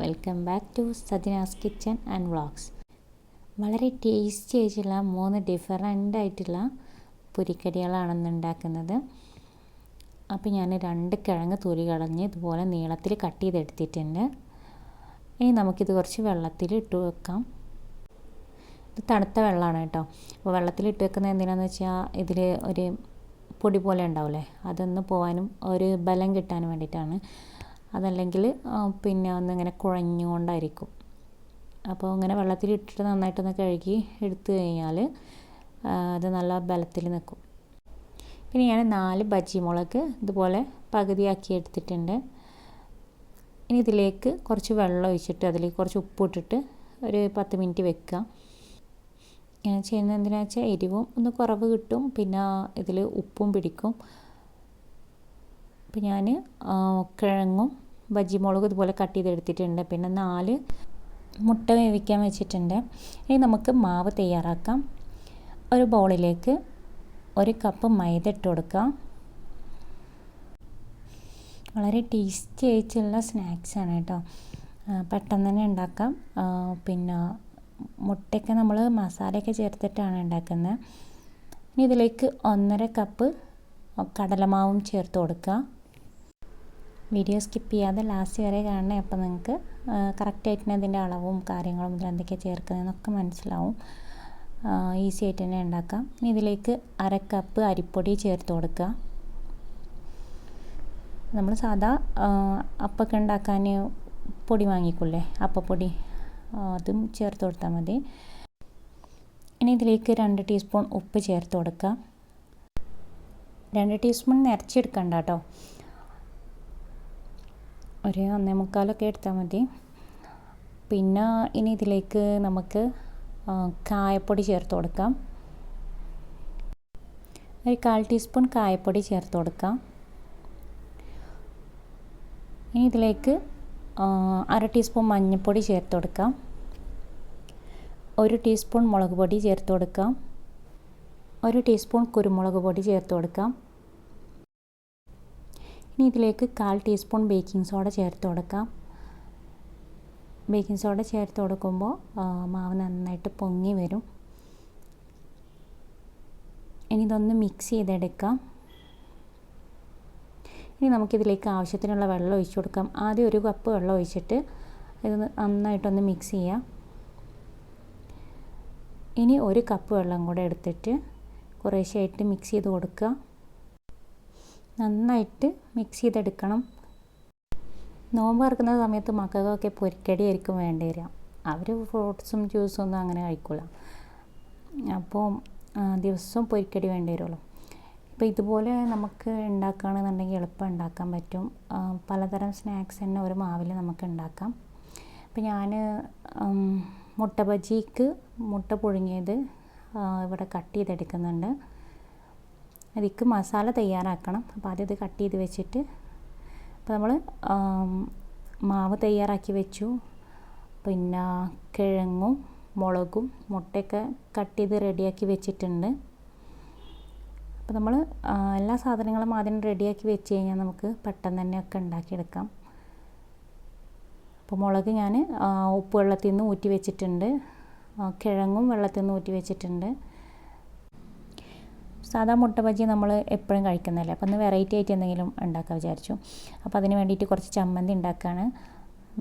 Welcome back to Sajina's kitchen and vlogs. വളരെ tasty ആയിട്ടുള്ള മൂന്ന് ഡിഫറന്റ് ആയിട്ടുള്ള പുരിക്കടികളാണെന്ന് ഉണ്ടാക്കുന്നത് അപ്പോൾ ഞാൻ രണ്ട് കിഴങ്ങ് തൊലി കളഞ്ഞ് ഇതുപോലെ നീളത്തിൽ കട്ട് ചെയ്തെടുത്തിട്ടുണ്ട്. ഇനി നമുക്കിത് കുറച്ച് വെള്ളത്തിൽ ഇട്ട് വെക്കാം. ഇത് തണുത്ത വെള്ളമാണ് കേട്ടോ. അപ്പോൾ വെള്ളത്തിൽ ഇട്ട് വെക്കുന്നത് എന്തിനാണെന്ന് വെച്ചാൽ ഇതിൽ ഒരു പൊടി പോലെ ഉണ്ടാവില്ലേ? അതൊന്ന് പോകാനും ഒരു ബലം കിട്ടാനും വേണ്ടിയിട്ടാണ്. അതല്ലെങ്കിൽ പിന്നെ ഒന്നിങ്ങനെ കുഴഞ്ഞുകൊണ്ടായിരിക്കും. അപ്പോൾ ഇങ്ങനെ വെള്ളത്തിൽ ഇട്ടിട്ട് നന്നായിട്ടൊന്ന് കഴുകി എടുത്തു കഴിഞ്ഞാൽ അത് നല്ല ബലത്തിൽ നിൽക്കും. പിന്നെ ഞാൻ നാല് ബജി മുളക് ഇതുപോലെ പകുതിയാക്കി എടുത്തിട്ടുണ്ട്. ഇനി ഇതിലേക്ക് കുറച്ച് വെള്ളം ഒഴിച്ചിട്ട് അതിലേക്ക് കുറച്ച് ഉപ്പ് ഇട്ടിട്ട് ഒരു പത്ത് മിനിറ്റ് വെക്കുക. ഞാൻ ചെയ്യുന്നത് എന്തിനാണെന്ന് വെച്ചാൽ എരിവും ഒന്ന് കുറവ് കിട്ടും പിന്നെ ഇതിൽ ഉപ്പും പിടിക്കും. അപ്പം ഞാൻ കിഴങ്ങും ബജ്ജി മുളക് ഇതുപോലെ കട്ട് ചെയ്തെടുത്തിട്ടുണ്ട്. പിന്നെ നാല് മുട്ട വേവിക്കാൻ വെച്ചിട്ടുണ്ട്. ഇനി നമുക്ക് മാവ് തയ്യാറാക്കാം. ഒരു ബൗളിലേക്ക് ഒരു കപ്പ് മൈദ ഇട്ട് കൊടുക്കാം വളരെ ടേസ്റ്റി ആയിട്ടുള്ള സ്നാക്സാണ് കേട്ടോ. പെട്ടെന്ന് തന്നെ ഉണ്ടാക്കാം. പിന്നെ മുട്ടയൊക്കെ നമ്മൾ മസാലയൊക്കെ ചേർത്തിട്ടാണ് ഉണ്ടാക്കുന്നത്. ഇനി ഇതിലേക്ക് ഒന്നര കപ്പ് കടലമാവും ചേർത്ത് കൊടുക്കുക. വീഡിയോ സ്കിപ്പ് ചെയ്യാതെ ലാസ്റ്റ് വരെ കാണണേ. അപ്പോൾ നിങ്ങൾക്ക് കറക്റ്റായിട്ട് അതിന്റെ അളവും കാര്യങ്ങളും ഇതിൽ എന്തൊക്കെയാണ് ചേർക്കുന്നതെന്നൊക്കെ മനസ്സിലാവും. ഈസി ആയിട്ട് തന്നെ ഉണ്ടാക്കാം. ഇനി ഇതിലേക്ക് അര കപ്പ് അരിപ്പൊടി ചേർത്ത് കൊടുക്കുക. നമ്മൾ സാധാ അപ്പൊക്കെ ഉണ്ടാക്കാൻ പൊടി വാങ്ങിക്കൂലേ അപ്പപ്പൊടി അതും ചേർത്ത് കൊടുത്താൽ മതി. ഇനി ഇതിലേക്ക് രണ്ട് ടീസ്പൂൺ ഉപ്പ് ചേർത്ത് കൊടുക്കുക. രണ്ട് ടീസ്പൂൺ നിറച്ചെടുക്കണ്ട കേട്ടോ. ഒരു ഒന്നേ മുക്കാലൊക്കെ എടുത്താൽ മതി. പിന്നെ ഇനി ഇതിലേക്ക് നമുക്ക് കായപ്പൊടി ചേർത്ത് കൊടുക്കാം. ഒരു കാൽ ടീസ്പൂൺ കായപ്പൊടി ചേർത്ത് കൊടുക്കാം. ഇനി ഇതിലേക്ക് അര ടീസ്പൂൺ മഞ്ഞൾപ്പൊടി ചേർത്ത് കൊടുക്കാം. ഒരു ടീസ്പൂൺ മുളക് പൊടി ചേർത്ത് കൊടുക്കാം. ഒരു ടീസ്പൂൺ കുരുമുളക് പൊടി ചേർത്ത് കൊടുക്കാം. ഇനി ഇതിലേക്ക് കാൽ ടീസ്പൂൺ ബേക്കിംഗ് സോഡ ചേർത്ത് കൊടുക്കാം. ബേക്കിംഗ് സോഡ ചേർത്ത് കൊടുക്കുമ്പോൾ മാവ് നന്നായിട്ട് പൊങ്ങി വരും. ഇനി ഇതൊന്ന് മിക്സ് ചെയ്തെടുക്കാം. ഇനി നമുക്കിതിലേക്ക് ആവശ്യത്തിനുള്ള വെള്ളം ഒഴിച്ചു കൊടുക്കാം. ആദ്യം ഒരു കപ്പ് വെള്ളം ഒഴിച്ചിട്ട് ഇത് നന്നായിട്ടൊന്ന് മിക്സ് ചെയ്യാം. ഇനി ഒരു കപ്പ് വെള്ളം കൂടെ എടുത്തിട്ട് കുറേശ്ശെയായിട്ട് മിക്സ് ചെയ്ത് കൊടുക്കുക. നന്നായിട്ട് മിക്സ് ചെയ്തെടുക്കണം. നോമ്പ് ഇറക്കുന്ന സമയത്ത് മക്കൾക്കൊക്കെ പൊരിക്കടി ആയിരിക്കും വേണ്ടി വരിക. അവർ ഫ്രൂട്ട്സും ജ്യൂസും ഒന്നും അങ്ങനെ കഴിക്കില്ല അപ്പോൾ ദിവസവും പൊരിക്കടി വേണ്ടി വരുള്ളൂ. ഇപ്പോൾ ഇതുപോലെ നമുക്ക് ഉണ്ടാക്കുകയാണെന്നുണ്ടെങ്കിൽ എളുപ്പം ഉണ്ടാക്കാൻ പറ്റും. പലതരം സ്നാക്സ് തന്നെ ഒരു മാവിൽ നമുക്ക് ഉണ്ടാക്കാം. അപ്പോൾ ഞാൻ മുട്ട ബജിക്ക് മുട്ട പുഴുങ്ങിയത് ഇവിടെ കട്ട് ചെയ്തെടുക്കുന്നുണ്ട്. അതിക്ക് മസാല തയ്യാറാക്കണം. അപ്പോൾ ആദ്യം ഇത് കട്ട് ചെയ്ത് വെച്ചിട്ട് അപ്പോൾ നമ്മൾ മാവ് തയ്യാറാക്കി വെച്ചു. പിന്നെ കിഴങ്ങും മുളകും മുട്ടയൊക്കെ കട്ട് ചെയ്ത് റെഡിയാക്കി വെച്ചിട്ടുണ്ട്. അപ്പോൾ നമ്മൾ എല്ലാ സാധനങ്ങളും ആദ്യം റെഡിയാക്കി വെച്ച് കഴിഞ്ഞാൽ നമുക്ക് പെട്ടെന്ന് തന്നെ ഒക്കെ ഉണ്ടാക്കിയെടുക്കാം. അപ്പോൾ മുളക് ഞാൻ ഉപ്പ് വെള്ളത്തിൽ നിന്ന് ഊറ്റി വെച്ചിട്ടുണ്ട്. കിഴങ്ങും വെള്ളത്തിൽ നിന്ന് ഊറ്റി വെച്ചിട്ടുണ്ട്. സാധാ മുട്ട ബജി നമ്മൾ എപ്പോഴും കഴിക്കുന്നതല്ലേ. അപ്പോൾ ഒന്ന് വെറൈറ്റി ആയിട്ട് എന്തെങ്കിലും ഉണ്ടാക്കാൻ വിചാരിച്ചു. അപ്പോൾ അതിന് വേണ്ടിയിട്ട് കുറച്ച് ചമ്മന്തി ഉണ്ടാക്കുകയാണ്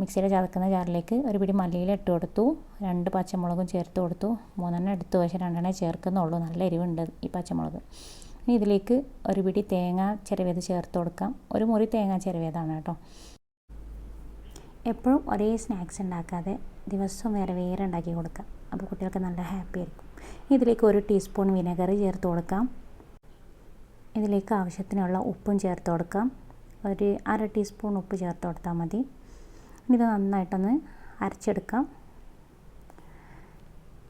മിക്സിയിൽ ചതക്കുന്ന ജാറിലേക്ക് ഒരു പിടി മല്ലിയില ഇട്ട് കൊടുത്തു. രണ്ട് പച്ചമുളകും ചേർത്ത് കൊടുത്തു. മൂന്നെണ്ണം എടുത്തു. പക്ഷേ രണ്ടെണ്ണം ചേർക്കുന്നുള്ളൂ. നല്ല എരിവുണ്ട് ഈ പച്ചമുളക്. ഇനി ഇതിലേക്ക് ഒരു പിടി തേങ്ങ ചിരവിയത് ചേർത്ത് കൊടുക്കാം. ഒരു മുറി തേങ്ങ ചിരവേതാണ് കേട്ടോ. എപ്പോഴും ഒരേ സ്നാക്സ് ഉണ്ടാക്കാതെ ദിവസവും വേറെ വേറെ ഉണ്ടാക്കി കൊടുക്കാം അപ്പോൾ കുട്ടികൾക്ക് നല്ല ഹാപ്പി ആയിരിക്കും. ഇതിലേക്ക് ഒരു ടീസ്പൂൺ വിനെഗർ ചേർത്ത് കൊടുക്കാം. ഇതിലേക്ക് ആവശ്യത്തിനുള്ള ഉപ്പും ചേർത്ത് കൊടുക്കാം. ഒരു അര ടീസ്പൂൺ ഉപ്പ് ചേർത്ത് കൊടുത്താൽ മതി. ഇത് നന്നായിട്ടൊന്ന് അരച്ചെടുക്കാം.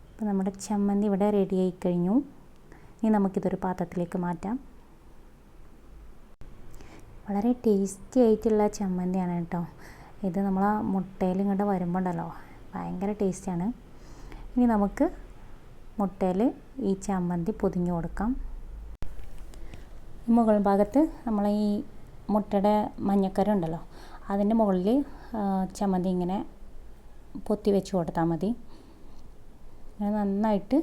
അപ്പോൾ നമ്മുടെ ചമ്മന്തി ഇവിടെ റെഡിയായി കഴിഞ്ഞു. ഇനി നമുക്കിതൊരു പാത്രത്തിലേക്ക് മാറ്റാം. വളരെ ടേസ്റ്റി ആയിട്ടുള്ള ചമ്മന്തിയാണ് കേട്ടോ. ഇത് നമ്മൾ ആ മുട്ടയിൽ ഇങ്ങോട്ട് വരുമ്പോൾ ഉണ്ടല്ലോ ഭയങ്കര ടേസ്റ്റിയാണ് ഇനി നമുക്ക് മുട്ടയിൽ ഈ ചമ്മന്തി പൊതിഞ്ഞു കൊടുക്കാം. മുകൾ ഭാഗത്ത് നമ്മൾ ഈ മുട്ടയുടെ മഞ്ഞക്കര ഉണ്ടല്ലോ അതിന്റെ മുകളിൽ ചമ്മന്തി ഇങ്ങനെ പൊത്തി വെച്ച് കൊടുത്താൽ മതി. നന്നായിട്ട്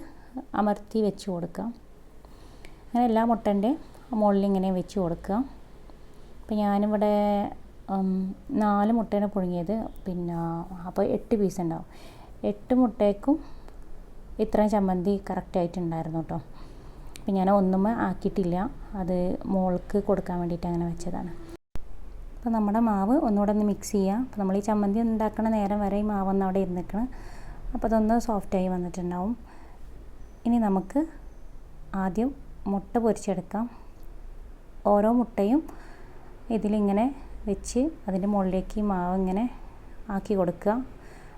അമർത്തി വെച്ച് കൊടുക്കാം. അങ്ങനെ എല്ലാ മുട്ടന്റെ മുകളിൽ ഇങ്ങനെ വെച്ച് കൊടുക്കുക. അപ്പോൾ ഞാനിവിടെ നാല് മുട്ടേനെ പുഴുങ്ങിയത്. പിന്നെ അപ്പോൾ എട്ട് പീസ് ഉണ്ടാവും. എട്ട് മുട്ടയ്ക്കും ഇത്രയും ചമ്മന്തി കറക്റ്റായിട്ടുണ്ടായിരുന്നു കേട്ടോ അപ്പം ഞാൻ ഒന്നും ആക്കിയിട്ടില്ല. അത് മോൾക്ക് കൊടുക്കാൻ വേണ്ടിയിട്ട് അങ്ങനെ വെച്ചതാണ്. അപ്പോൾ നമ്മുടെ മാവ് ഒന്നുകൂടെ ഒന്ന് മിക്സ് ചെയ്യുക അപ്പോൾ നമ്മൾ ഈ ചമ്മന്തി ഉണ്ടാക്കണ നേരം വരെ ഈ മാവ് ഒന്ന് അവിടെ ഇരുന്നിക്കണം അപ്പോൾ അതൊന്ന് സോഫ്റ്റായി വന്നിട്ടുണ്ടാവും. ഇനി നമുക്ക് ആദ്യം മുട്ട പൊരിച്ചെടുക്കാം. ഓരോ മുട്ടയും ഇതിലിങ്ങനെ വെച്ച് അതിന്റെ മുകളിലേക്ക് ഈ മാവ് ഇങ്ങനെ ആക്കി കൊടുക്കുക.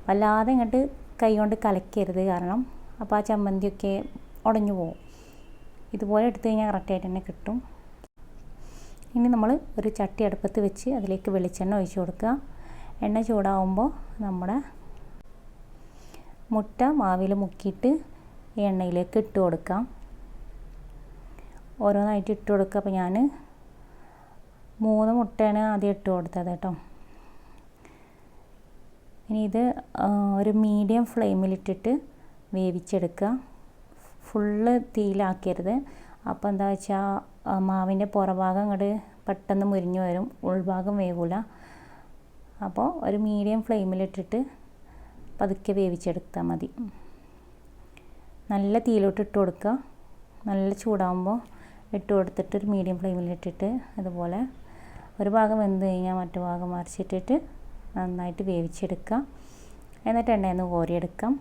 വല്ലാതെ ഇങ്ങോട്ട് കൈ കൊണ്ട് കലക്കരുത് കാരണം അപ്പോൾ ആ ചമ്മന്തിയൊക്കെ ഉടഞ്ഞു പോകും ഇതുപോലെ എടുത്തു കഴിഞ്ഞാൽ കറക്റ്റായിട്ട് തന്നെ കിട്ടും. ഇനി നമ്മൾ ഒരു ചട്ടി അടുപ്പത്ത് വെച്ച് അതിലേക്ക് വെളിച്ചെണ്ണ ഒഴിച്ചു കൊടുക്കുക. എണ്ണ ചൂടാവുമ്പോൾ നമ്മുടെ മുട്ട മാവിൽ മുക്കിയിട്ട് ഈ എണ്ണയിലേക്ക് ഇട്ട് കൊടുക്കാം. ഓരോന്നായിട്ട് ഇട്ട് കൊടുക്കുക. അപ്പോൾ ഞാൻ മൂന്ന് മുട്ടയാണ് ആദ്യം ഇട്ട് കൊടുത്തത് കേട്ടോ. ഇനി ഇത് ഒരു മീഡിയം ഫ്ലെയിമിലിട്ടിട്ട് വേവിച്ചെടുക്കുക. ഫുള്ള് തീയിലാക്കരുത്. അപ്പോൾ എന്താ വെച്ചാൽ മാവിന്റെ പുറഭാഗം അങ്ങോട്ട് പെട്ടെന്ന് മുരിഞ്ഞു വരും. ഉൾഭാഗം വേവില്ല അപ്പോൾ ഒരു മീഡിയം ഫ്ലെയിമിലിട്ടിട്ട് പതുക്കെ വേവിച്ചെടുത്താൽ മതി. നല്ല തീയിലോട്ട് ഇട്ട് കൊടുക്കുക. നല്ല ചൂടാകുമ്പോൾ ഇട്ട് കൊടുത്തിട്ട് ഒരു മീഡിയം ഫ്ലെയിമിലിട്ടിട്ട് അതുപോലെ ഒരു ഭാഗം വെന്ത് കഴിഞ്ഞാൽ മറ്റു ഭാഗം മറിച്ചിട്ടിട്ട് നന്നായിട്ട് വേവിച്ചെടുക്കുക. എന്നിട്ട് എണ്ണയിൽ നിന്ന് കോരിയെടുക്കാം.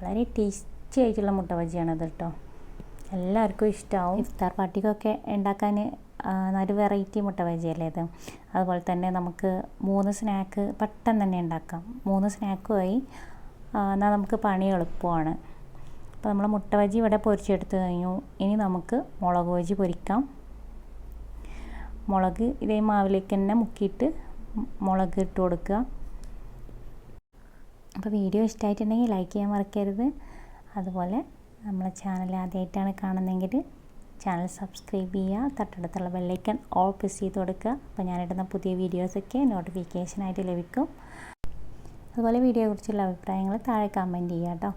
വളരെ ടേസ്റ്റി ആയിട്ടുള്ള മുട്ട ബജിയാണത് കേട്ടോ എല്ലാവർക്കും ഇഷ്ടമാവും ഇഫ്താർ പാർട്ടിക്കൊക്കെ ഉണ്ടാക്കാൻ നല്ല വെറൈറ്റി മുട്ട ബജിയല്ലേ ഇത്. അതുപോലെ തന്നെ നമുക്ക് മൂന്ന് സ്നാക്ക് പെട്ടെന്ന് തന്നെ ഉണ്ടാക്കാം. മൂന്ന് സ്നാക്കുമായി എന്നാൽ നമുക്ക് പണി എളുപ്പമാണ്. അപ്പോൾ നമ്മൾ മുട്ട ബജി ഇവിടെ പൊരിച്ചെടുത്ത് കഴിഞ്ഞു. ഇനി നമുക്ക് മുളക് ബജി പൊരിക്കാം. മുളക് ഇതേ മാവിലേക്ക് തന്നെ മുക്കിയിട്ട് മുളക് ഇട്ട് കൊടുക്കുക. അപ്പോൾ വീഡിയോ ഇഷ്ടമായിട്ടുണ്ടെങ്കിൽ ലൈക്ക് ചെയ്യാൻ മറക്കരുത്. അതുപോലെ നമ്മളെ ചാനൽ ആദ്യമായിട്ടാണ് കാണുന്നതെങ്കിൽ ചാനൽ സബ്സ്ക്രൈബ് ചെയ്യുക തൊട്ടടുത്തുള്ള ബെല്ലൈക്കൺ ഓൾ പ്രസ് ചെയ്ത് കൊടുക്കുക. അപ്പോൾ ഞാനിടുന്ന പുതിയ വീഡിയോസൊക്കെ നോട്ടിഫിക്കേഷനായിട്ട് ലഭിക്കും. അതുപോലെ വീഡിയോയെക്കുറിച്ചുള്ള അഭിപ്രായങ്ങൾ താഴെ കമന്റ് ചെയ്യുക കേട്ടോ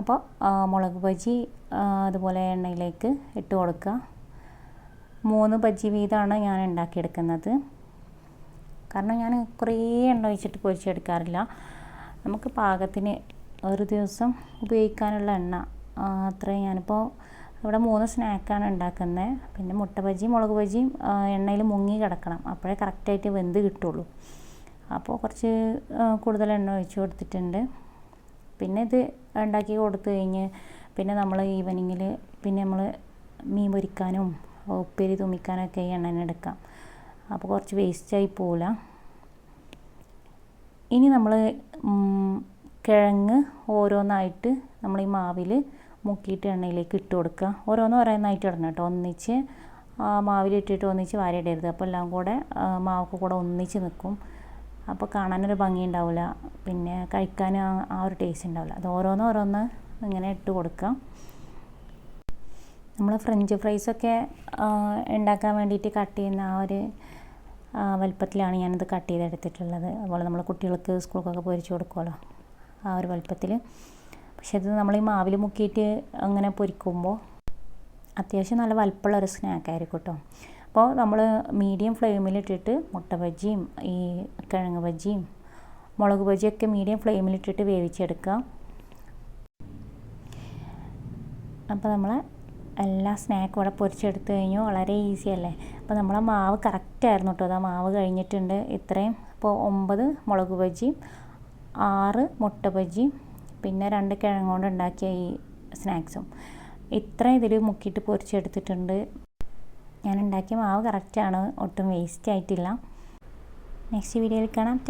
അപ്പോൾ മുളക് ബജി അതുപോലെ എണ്ണയിലേക്ക് ഇട്ട് കൊടുക്കുക. മൂന്ന് ബജി വീതമാണ് ഞാൻ ഉണ്ടാക്കിയെടുക്കുന്നത്. കാരണം ഞാൻ കുറേ എണ്ണ ഒഴിച്ചിട്ട് പൊരിച്ചെടുക്കാറില്ല. നമുക്ക് പാകത്തിന് ഒരു ദിവസം ഉപയോഗിക്കാനുള്ള എണ്ണ. അത്രയും ഞാനിപ്പോൾ ഇവിടെ മൂന്ന് സ്നാക്കാണ് ഉണ്ടാക്കുന്നത് പിന്നെ മുട്ട ബജിയും മുളക് ബജിയും എണ്ണയിൽ മുങ്ങി കിടക്കണം. അപ്പോഴേ കറക്റ്റായിട്ട് വെന്ത് കിട്ടുള്ളൂ. അപ്പോൾ കുറച്ച് കൂടുതൽ എണ്ണ ഒഴിച്ച് കൊടുത്തിട്ടുണ്ട്. പിന്നെ ഇത് ഉണ്ടാക്കി കൊടുത്തു കഴിഞ്ഞ് പിന്നെ നമ്മൾ ഈവനിങ്ങിൽ പിന്നെ നമ്മൾ മീൻ പൊരിക്കാനും ഉപ്പേരി തുമ്മിക്കാനൊക്കെ ഈ എണ്ണ എടുക്കാം. അപ്പോൾ കുറച്ച് വേസ്റ്റായി പോവില്ല ഇനി നമ്മൾ കിഴങ്ങ് ഓരോന്നായിട്ട് നമ്മൾ ഈ മാവിൽ മുക്കിയിട്ട് എണ്ണയിലേക്ക് ഇട്ട് കൊടുക്കുക. ഓരോന്ന് ഓരോന്നായിട്ട് ഇടണം കേട്ടോ. ഒന്നിച്ച് മാവിലിട്ടിട്ട് ഒന്നിച്ച് വാരിയിടരുത്. അപ്പോൾ എല്ലാം കൂടെ മാവൊക്കെ കൂടെ ഒന്നിച്ച് നിൽക്കും. അപ്പോൾ കാണാനൊരു ഭംഗി ഉണ്ടാവില്ല പിന്നെ കഴിക്കാൻ ആ ഒരു ടേസ്റ്റ് ഉണ്ടാവില്ല. അത് ഓരോന്ന് ഓരോന്ന് ഇങ്ങനെ ഇട്ട് കൊടുക്കുക. നമ്മൾ ഫ്രഞ്ച് ഫ്രൈസൊക്കെ ഉണ്ടാക്കാൻ വേണ്ടിയിട്ട് കട്ട് ചെയ്യുന്ന ആ ഒരു വലുപ്പത്തിലാണ് ഞാനത് കട്ട് ചെയ്തെടുത്തിട്ടുള്ളത്. അതുപോലെ നമ്മൾ കുട്ടികൾക്ക് സ്കൂൾക്കൊക്കെ പൊരിച്ച് കൊടുക്കുമല്ലോ ആ ഒരു വലുപ്പത്തിൽ. പക്ഷേ ഇത് നമ്മൾ ഈ മാവിൽ മുക്കിയിട്ട് അങ്ങനെ പൊരിക്കുമ്പോൾ അത്യാവശ്യം നല്ല വലുപ്പമുള്ള ഒരു സ്നാക്കായിരിക്കും കേട്ടോ അപ്പോൾ നമ്മൾ മീഡിയം ഫ്ലെയിമിലിട്ടിട്ട് മുട്ട ബജിയും ഈ കിഴങ്ങ് ബജിയും മുളക് ബജിയൊക്കെ മീഡിയം ഫ്ലെയിമിലിട്ടിട്ട് വേവിച്ചെടുക്കുക അപ്പോൾ നമ്മൾ എല്ലാ സ്നാക്കും ഇവിടെ പൊരിച്ചെടുത്ത് കഴിഞ്ഞു വളരെ ഈസി അല്ലേ? അപ്പോൾ നമ്മളെ മാവ് കറക്റ്റായിരുന്നു കേട്ടോ. അതാ മാവ് കഴിഞ്ഞിട്ടുണ്ട്. ഇത്രയും. അപ്പോൾ ഒമ്പത് മുളക് ബജിയും ആറ് മുട്ട ബജിയും പിന്നെ രണ്ട് കിഴങ്ങ് കൊണ്ട് ഉണ്ടാക്കിയ ഈ സ്നാക്സും. ഇത്ര ഇതിൽ മുക്കിയിട്ട് പൊരിച്ചെടുത്തിട്ടുണ്ട്. ഞാൻ ഉണ്ടാക്കിയ മാവ് കറക്റ്റാണ് ഒട്ടും വേസ്റ്റ് ആയിട്ടില്ല. നെക്സ്റ്റ് വീഡിയോയിൽ കാണാം.